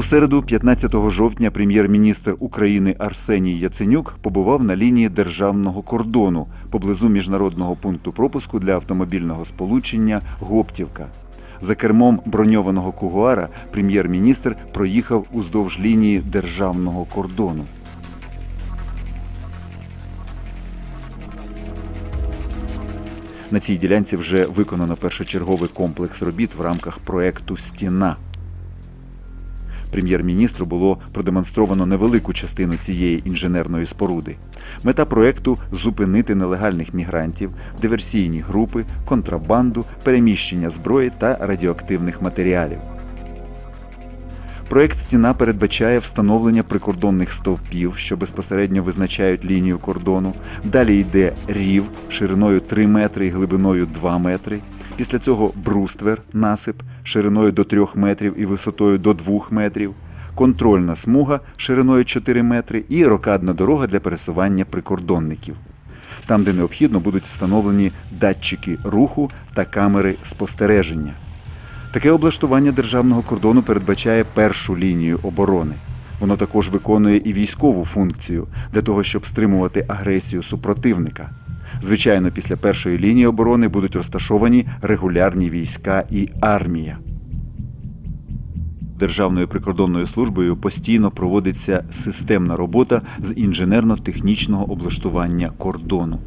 У середу, 15 жовтня, прем'єр-міністр України Арсеній Яценюк побував на лінії державного кордону поблизу міжнародного пункту пропуску для автомобільного сполучення Гоптівка. За кермом броньованого кугуара прем'єр-міністр проїхав уздовж лінії державного кордону. На цій ділянці вже виконано першочерговий комплекс робіт в рамках проекту Стіна. Прем'єр-міністру було продемонстровано невелику частину цієї інженерної споруди. Мета проекту зупинити нелегальних мігрантів, диверсійні групи, контрабанду, переміщення зброї та радіоактивних матеріалів. Проект стіна передбачає встановлення прикордонних стовпів, що безпосередньо визначають лінію кордону. Далі йде рів шириною 3 метри і глибиною 2 метри. Після цього бруствер, насип шириною до 3 метрів і висотою до 2 метрів, контрольна смуга шириною 4 метри і рокадна дорога для пересування прикордонників. Там, де необхідно, будуть встановлені датчики руху та камери спостереження. Таке облаштування державного кордону передбачає першу лінію оборони. Воно також виконує і військову функцію для того, щоб стримувати агресію супротивника. Звичайно, після першої лінії оборони будуть розташовані регулярні війська і армія. Державною прикордонною службою постійно проводиться системна робота з інженерно-технічного облаштування кордону.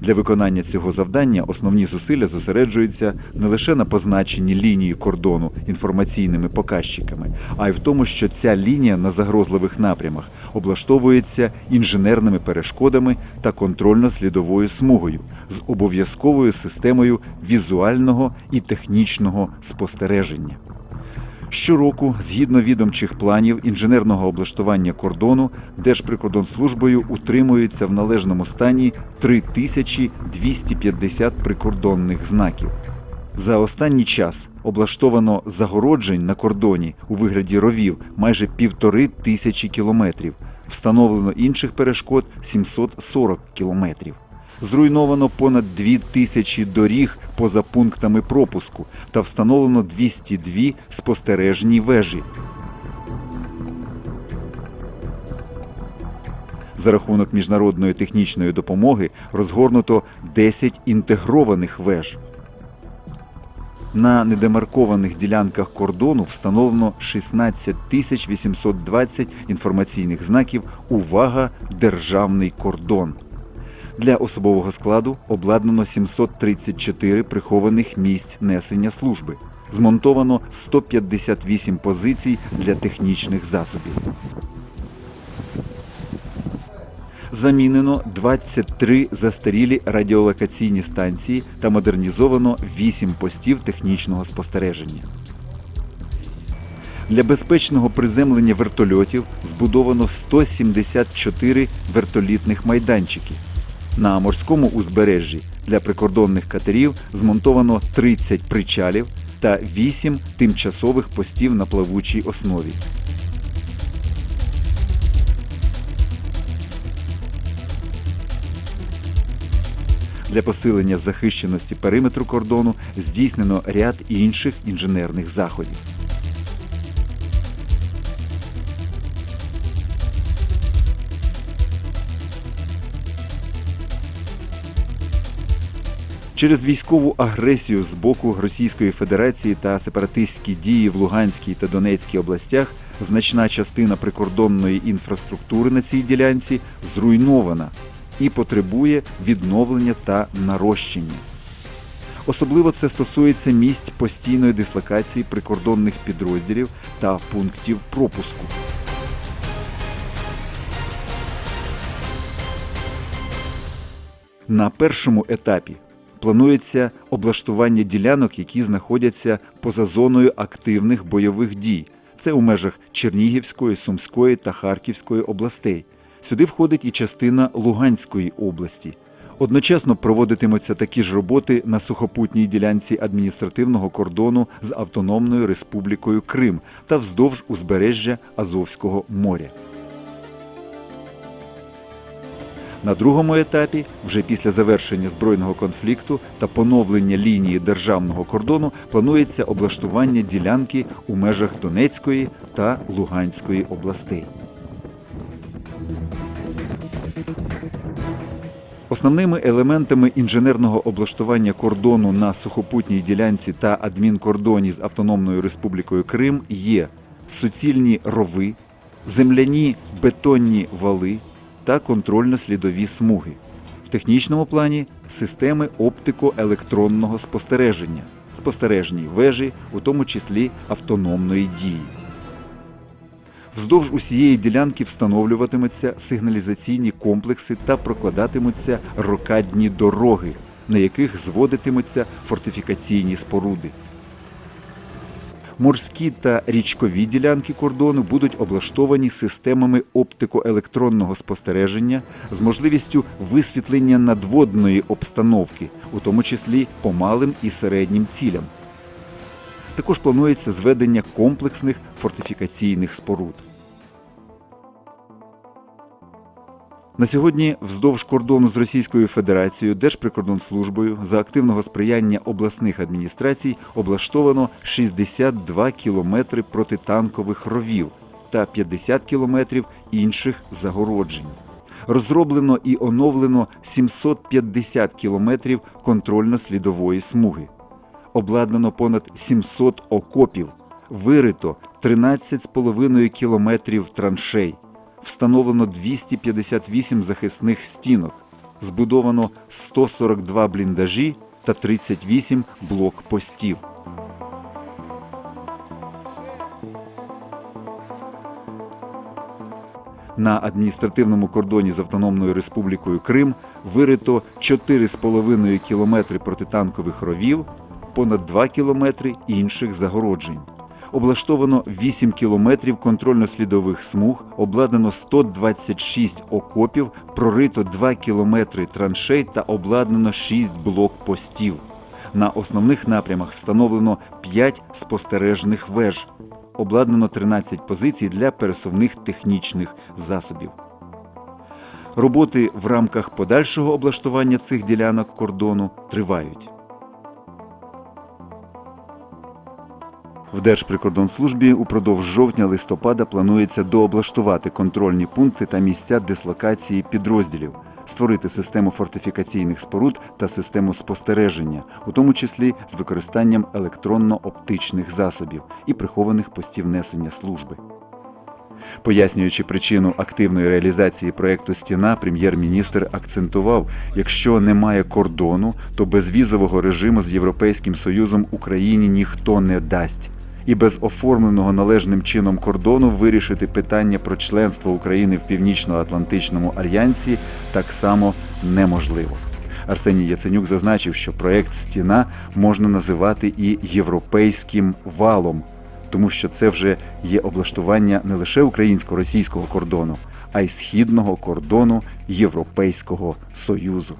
Для виконання цього завдання основні зусилля зосереджуються не лише на позначенні лінії кордону інформаційними показчиками, а й в тому, що ця лінія на загрозливих напрямах облаштовується інженерними перешкодами та контрольно-слідовою смугою з обов'язковою системою візуального і технічного спостереження. Щороку, згідно відомчих планів інженерного облаштування кордону, Держприкордонслужбою утримується в належному стані 3250 прикордонних знаків. За останній час облаштовано загороджень на кордоні у вигляді ровів майже півтори тисячі кілометрів. Встановлено інших перешкод 740 кілометрів. Зруйновано понад 2 тисячі доріг поза пунктами пропуску та встановлено 202 спостережні вежі. За рахунок міжнародної технічної допомоги розгорнуто 10 інтегрованих веж. На недемаркованих ділянках кордону встановлено 16 тисяч 820 інформаційних знаків Увага! Державний кордон. Для особового складу обладнано 734 прихованих місць несення служби. Змонтовано 158 позицій для технічних засобів. Замінено 23 застарілі радіолокаційні станції та модернізовано 8 постів технічного спостереження. Для безпечного приземлення вертольотів збудовано 174 вертолітних майданчики. На морському узбережжі для прикордонних катерів змонтовано 30 причалів та 8 тимчасових постів на плавучій основі. Для посилення захищеності периметру кордону здійснено ряд інших інженерних заходів. Через військову агресію з боку Російської Федерації та сепаратистські дії в Луганській та Донецькій областях значна частина прикордонної інфраструктури на цій ділянці зруйнована і потребує відновлення та нарощення. Особливо це стосується місць постійної дислокації прикордонних підрозділів та пунктів пропуску. На першому етапі планується облаштування ділянок, які знаходяться поза зоною активних бойових дій. Це у межах Чернігівської, Сумської та Харківської областей. Сюди входить і частина Луганської області. Одночасно проводитимуться такі ж роботи на сухопутній ділянці адміністративного кордону з Автономною Республікою Крим та вздовж узбережжя Азовського моря. На другому етапі, вже після завершення збройного конфлікту та поновлення лінії державного кордону, планується облаштування ділянки у межах Донецької та Луганської областей. Основними елементами інженерного облаштування кордону на сухопутній ділянці та адмінкордоні з Автономною Республікою Крим є суцільні рови, земляні бетонні вали та контрольно-слідові смуги. В технічному плані системи оптико-електронного спостереження, спостережні вежі, у тому числі автономної дії. Вздовж усієї ділянки встановлюватимуться сигналізаційні комплекси та прокладатимуться рокадні дороги, на яких зводитимуться фортифікаційні споруди. Морські та річкові ділянки кордону будуть облаштовані системами оптико-електронного спостереження з можливістю висвітлення надводної обстановки, у тому числі по малим і середнім цілям. Також планується зведення комплексних фортифікаційних споруд. На сьогодні вздовж кордону з Російською Федерацією Держприкордонслужбою за активного сприяння обласних адміністрацій облаштовано 62 кілометри протитанкових ровів та 50 кілометрів інших загороджень. Розроблено і оновлено 750 кілометрів контрольно-слідової смуги. Обладнано понад 700 окопів, вирито 13,5 кілометрів траншей встановлено 258 захисних стінок, збудовано 142 бліндажі та 38 блокпостів. На адміністративному кордоні з Автономною Республікою Крим вирито 4,5 кілометри протитанкових ровів, понад 2 кілометри інших загороджень облаштовано 8 кілометрів контрольно-слідових смуг, обладнано 126 окопів, прорито 2 кілометри траншей та обладнано 6 блокпостів. На основних напрямах встановлено 5 спостережних веж, обладнано 13 позицій для пересувних технічних засобів. Роботи в рамках подальшого облаштування цих ділянок кордону тривають. В Держприкордонслужбі упродовж жовтня-листопада планується дооблаштувати контрольні пункти та місця дислокації підрозділів, створити систему фортифікаційних споруд та систему спостереження, у тому числі з використанням електронно-оптичних засобів і прихованих постів несення служби. Пояснюючи причину активної реалізації проекту Стіна, прем'єр-міністр акцентував: якщо немає кордону, то безвізового режиму з Європейським Союзом Україні ніхто не дасть. І без оформленого належним чином кордону вирішити питання про членство України в Північно-Атлантичному альянсі так само неможливо. Арсеній Яценюк зазначив, що проект Стіна можна називати і європейським валом, тому що це вже є облаштування не лише українсько-російського кордону, а й східного кордону Європейського Союзу.